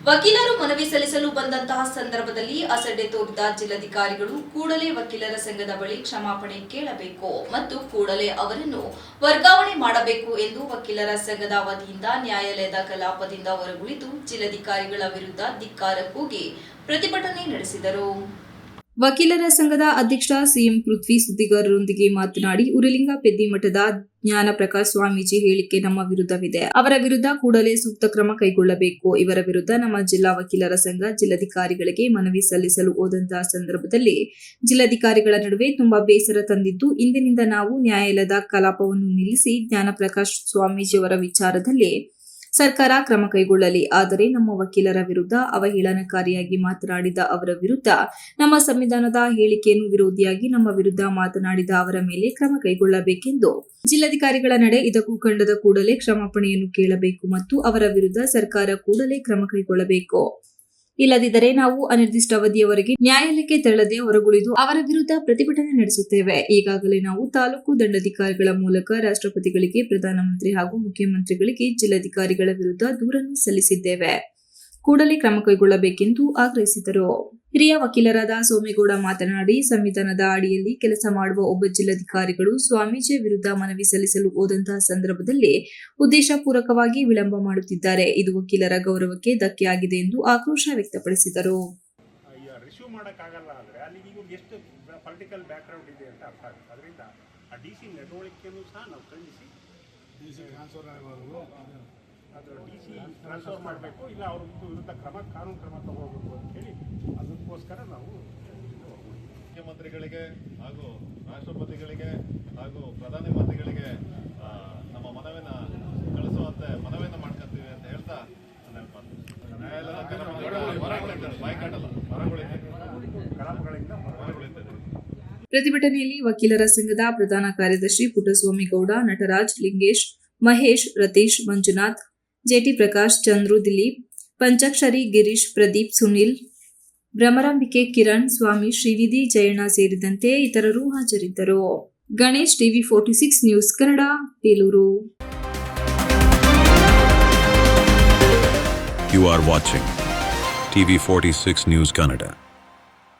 ವಕೀಲರು ಮನವಿ ಸಲ್ಲಿಸಲು ಬಂದಂತಹ ಸಂದರ್ಭದಲ್ಲಿ ಅಸಡ್ಡೆ ತೋರಿದ ಜಿಲ್ಲಾಧಿಕಾರಿಗಳು ಕೂಡಲೇ ವಕೀಲರ ಸಂಘದ ಬಳಿ ಕ್ಷಮಾಪಣೆ ಕೇಳಬೇಕು ಮತ್ತು ಕೂಡಲೇ ಅವರನ್ನು ವರ್ಗಾವಣೆ ಮಾಡಬೇಕು ಎಂದು ವಕೀಲರ ಸಂಘದ ವತಿಯಿಂದ ನ್ಯಾಯಾಲಯದ ಕಲಾಪದಿಂದ ಹೊರಗುಳಿದು ಜಿಲ್ಲಾಧಿಕಾರಿಗಳ ವಿರುದ್ಧ ಧಿಕ್ಕಾರ ಕೂಗಿ ಪ್ರತಿಭಟನೆ ನಡೆಸಿದರು. ವಕೀಲರ ಸಂಘದ ಅಧ್ಯಕ್ಷ ಸಿಎಂ ಪೃಥ್ವಿ ಸುದ್ದಿಗಾರರೊಂದಿಗೆ ಮಾತನಾಡಿ ಉರಲಿಂಗ ಪೆದ್ದಿಮಠದ ಪ್ರಕಾಶ್ ಸ್ವಾಮೀಜಿ ಹೇಳಿಕೆ ನಮ್ಮ ವಿರುದ್ಧವಿದೆ. ಅವರ ವಿರುದ್ಧ ಕೂಡಲೇ ಸೂಕ್ತ ಕ್ರಮ ಕೈಗೊಳ್ಳಬೇಕು. ಇವರ ವಿರುದ್ಧ ನಮ್ಮ ಜಿಲ್ಲಾ ವಕೀಲರ ಸಂಘ ಜಿಲ್ಲಾಧಿಕಾರಿಗಳಿಗೆ ಮನವಿ ಸಲ್ಲಿಸಲು ಹೋದಂತಹ ಸಂದರ್ಭದಲ್ಲಿ ಜಿಲ್ಲಾಧಿಕಾರಿಗಳ ನಡುವೆ ತುಂಬಾ ಬೇಸರ ತಂದಿದ್ದು, ಇಂದಿನಿಂದ ನಾವು ನ್ಯಾಯಾಲಯದ ಕಲಾಪವನ್ನು ನಿಲ್ಲಿಸಿ ಜ್ಞಾನಪ್ರಕಾಶ್ ಸ್ವಾಮೀಜಿಯವರ ವಿಚಾರದಲ್ಲಿ ಸರ್ಕಾರ ಕ್ರಮ ಕೈಗೊಳ್ಳಲಿ, ಆದರೆ ನಮ್ಮ ವಕೀಲರ ವಿರುದ್ಧ ಅವಹೇಳನಕಾರಿಯಾಗಿ ಮಾತನಾಡಿದ ಅವರ ವಿರುದ್ಧ, ನಮ್ಮ ಸಂವಿಧಾನದ ಹೇಳಿಕೆಯನ್ನು ವಿರೋಧಿಯಾಗಿ ನಮ್ಮ ವಿರುದ್ಧ ಮಾತನಾಡಿದ ಅವರ ಮೇಲೆ ಕ್ರಮ ಕೈಗೊಳ್ಳಬೇಕೆಂದು ಜಿಲ್ಲಾಧಿಕಾರಿಗಳ ನಡೆ ಇದಕ್ಕೂ ಕಂಡದ ಕೂಡಲೇ ಕ್ಷಮಾಪಣೆಯನ್ನು ಕೇಳಬೇಕು ಮತ್ತು ಅವರ ವಿರುದ್ಧ ಸರ್ಕಾರ ಕೂಡಲೇ ಕ್ರಮ ಕೈಗೊಳ್ಳಬೇಕು. ಇಲ್ಲದಿದ್ದರೆ ನಾವು ಅನಿರ್ದಿಷ್ಟ ಅವಧಿಯವರೆಗೆ ನ್ಯಾಯಾಲಯಕ್ಕೆ ತೆರಳದೆ ಹೊರಗುಳಿದು ಅವರ ವಿರುದ್ಧ ಪ್ರತಿಭಟನೆ ನಡೆಸುತ್ತೇವೆ. ಈಗಾಗಲೇ ನಾವು ತಾಲೂಕು ದಂಡಾಧಿಕಾರಿಗಳ ಮೂಲಕ ರಾಷ್ಟ್ರಪತಿಗಳಿಗೆ, ಪ್ರಧಾನಮಂತ್ರಿ ಹಾಗೂ ಮುಖ್ಯಮಂತ್ರಿಗಳಿಗೆ ಜಿಲ್ಲಾಧಿಕಾರಿಗಳ ವಿರುದ್ಧ ದೂರನ್ನು ಸಲ್ಲಿಸಿದ್ದೇವೆ. ಕೂಡಲೇ ಕ್ರಮ ಕೈಗೊಳ್ಳಬೇಕೆಂದು ಆಗ್ರಹಿಸಿದರು. ಹಿರಿಯ ವಕೀಲರಾದ ಸೋಮೇಗೌಡ ಮಾತನಾಡಿ ಸಂವಿಧಾನದ ಅಡಿಯಲ್ಲಿ ಕೆಲಸ ಮಾಡುವ ಒಬ್ಬ ಜಿಲ್ಲಾಧಿಕಾರಿಗಳು ಸ್ವಾಮೀಜಿ ವಿರುದ್ಧ ಮನವಿ ಸಲ್ಲಿಸಲು ಹೋದಂತಹ ಸಂದರ್ಭದಲ್ಲಿ ಉದ್ದೇಶಪೂರ್ವಕವಾಗಿ ವಿಳಂಬ ಮಾಡುತ್ತಿದ್ದಾರೆ. ಇದು ವಕೀಲರ ಗೌರವಕ್ಕೆ ಧಕ್ಕೆಯಾಗಿದೆ ಎಂದು ಆಕ್ರೋಶ ವ್ಯಕ್ತಪಡಿಸಿದರು. ಅಂತ ಅದು ಡಿ ಸಿ ಟ್ರಾನ್ಸ್ಫರ್ ಮಾಡಬೇಕು ಇಲ್ಲ ಅವ್ರ ವಿರುದ್ಧ ಕ್ರಮ ಕಾನೂನು ಕ್ರಮ ತಗೋಬೇಕು ಅಂತೇಳಿ ಅದಕ್ಕೋಸ್ಕರ ನಾವು ಮುಖ್ಯಮಂತ್ರಿಗಳಿಗೆ ಹಾಗೂ ರಾಷ್ಟ್ರಪತಿಗಳಿಗೆ ಹಾಗೂ ಪ್ರಧಾನಮಂತ್ರಿಗಳಿಗೆ ಮಂತ್ರಿಗಳಿಗೆ ನಮ್ಮ ಮನವಿನ ಕಳಿಸುವಂತೆ ಮನವಿಯನ್ನು ಮಾಡ್ಕೊತೀವಿ ಅಂತ ಹೇಳ್ತಾ. ಪ್ರತಿಭಟನೆಯಲ್ಲಿ ವಕೀಲರ ಸಂಘದ ಪ್ರಧಾನ ಕಾರ್ಯದರ್ಶಿ ಪುಟ್ಟಸ್ವಾಮಿಗೌಡ ನಟರಾಜ್ ಲಿಂಗೇಶ್ ಮಹೇಶ್ ರತೀಶ್ ಮಂಜುನಾಥ್ ಜೆಟಿ ಪ್ರಕಾಶ್, ಚಂದ್ರು ದಿಲೀಪ್, ಪಂಚಾಕ್ಷರಿ, ಗಿರೀಶ್, ಪ್ರದೀಪ್, ಸುನಿಲ್, ಭ್ರಮರಾಂಬಿಕೆ, ಕಿರಣ್, ಸ್ವಾಮಿ ಶ್ರೀವಿಧಿ ಜಯಣ್ಣ ಸೇರಿದಂತೆ ಇತರರು ಹಾಜರಿದ್ದರು Ganesh TV forty six news Kannada, Belur You are watching TV46 News Kannada.